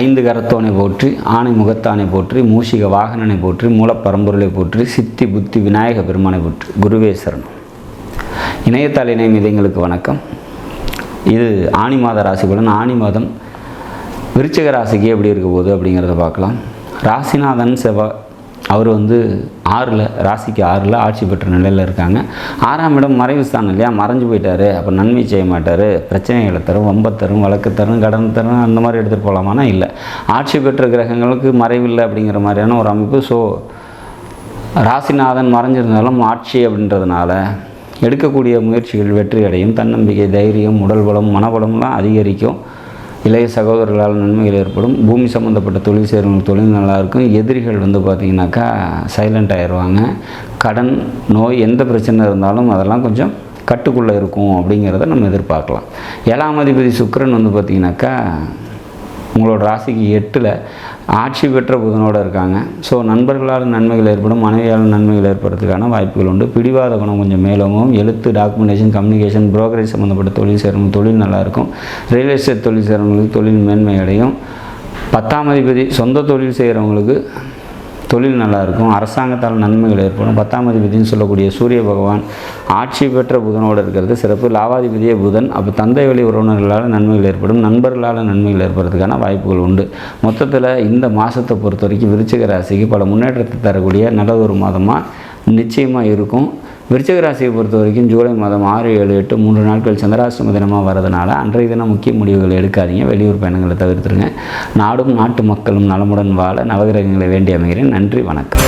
ஐந்து கரத்தோனை போற்றி ஆணை முகத்தானை போற்றி மூஷிக வாகனனை போற்றி மூலப்பரம்பொருளை போற்றி சித்தி புத்தி விநாயக பெருமானை போற்றி. குருவேஸ்வரன் இணையத்தாள் இணையம் மிதைங்களுக்கு வணக்கம். இது ஆணி மாத ராசி ஆணி மாதம் விருச்சிக ராசிக்கு எப்படி இருக்க போகுது அப்படிங்கிறத பார்க்கலாம். ராசிநாதன் செவ்வாய் அவர் வந்து ஆறில் ராசிக்கு ஆறில் ஆட்சி பெற்ற நிலையில் இருக்காங்க. ஆறாம் இடம் மறைவு ஸ்தானம் இல்லையா? மறைஞ்சு போயிட்டார். அப்போ நன்மை செய்ய மாட்டார். பிரச்சனைகளை தரும் வம்பை தரும் வழக்கு தரும் கடன் தரும் அந்த மாதிரி எடுத்துகிட்டு போகலாமானா இல்லை. ஆட்சி பெற்ற கிரகங்களுக்கு மறைவில்லை அப்படிங்கிற மாதிரியான ஒரு அமைப்பு. ஸோ ராசிநாதன் மறைஞ்சிருந்தாலும் ஆட்சி அப்படின்றதுனால எடுக்கக்கூடிய முயற்சிகள் வெற்றி அடையும் தன்னம்பிக்கை தைரியம் உடல் பலம் மனபலம்லாம் அதிகரிக்கும். இளைய சகோதரர்களால் நன்மைகள் ஏற்படும். பூமி சம்மந்தப்பட்ட தொழில் செய்கிறவங்களுக்கு தொழில் நல்லாயிருக்கும். எதிரிகள் வந்து பார்த்திங்கனாக்கா சைலண்ட் ஆயிடுவாங்க. கடன் நோய் எந்த பிரச்சனை இருந்தாலும் அதெல்லாம் கொஞ்சம் கட்டுக்குள்ளே இருக்கும் அப்படிங்கிறத நம்ம எதிர்பார்க்கலாம். ஏழாம் அதிபதி சுக்கரன் வந்து பார்த்திங்கனாக்கா உங்களோட ராசிக்கு எட்டில் ஆட்சி பெற்ற புதனோடு இருக்காங்க. ஸோ நண்பர்களால் நன்மைகள் ஏற்படும் மனைவியால் நன்மைகள் ஏற்படுறதுக்கான வாய்ப்புகள் உண்டு. பிடிவாத குணம் கொஞ்சம் மேலோங்கும். எழுத்து டாக்குமெண்டேஷன் கம்யூனிகேஷன் புரோக்கரேஜ் சம்மந்தப்பட்ட தொழில் சேரும் தொழில் நல்லாயிருக்கும் ரியல் எஸ்டேட் தொழில் சேரவங்களுக்கு தொழில் மேன்மை அடையும் பத்தாம் அதிபதி சொந்த தொழில் செய்கிறவங்களுக்கு தொழில் நல்லாயிருக்கும். அரசாங்கத்தால் நன்மைகள் ஏற்படும். பத்தாம் அதிபதினு சொல்லக்கூடிய சூரிய பகவான் ஆட்சி பெற்ற புதனோடு இருக்கிறது. சிறப்பு. லாவாதிபதியே புதன். அப்போ தந்தை வழி உறவினர்களால் நன்மைகள் ஏற்படும். நண்பர்களால் நன்மைகள் ஏற்படுறதுக்கான வாய்ப்புகள் உண்டு. மொத்தத்தில் இந்த மாதத்தை பொறுத்த வரைக்கும் விருச்சிக ராசிக்கு பல முன்னேற்றத்தை தரக்கூடிய நல்ல ஒரு மாதமாக நிச்சயமாக இருக்கும். விருச்சகராசியை பொறுத்த வரைக்கும் ஜூலை மாதம் ஆறு ஏழு எட்டு மூன்று நாட்கள் சந்திராஷ்டம தினமாக வரதுனால அன்றைய தினம் முக்கிய முடிவுகள் எடுக்காதீங்க. வெளியூர் பயணங்களை தவிர்த்துருங்க. நாடும் நாட்டு மக்களும் நலமுடன் வாழ நவகிரகங்களை வேண்டி அமைகிறேன். நன்றி வணக்கம்.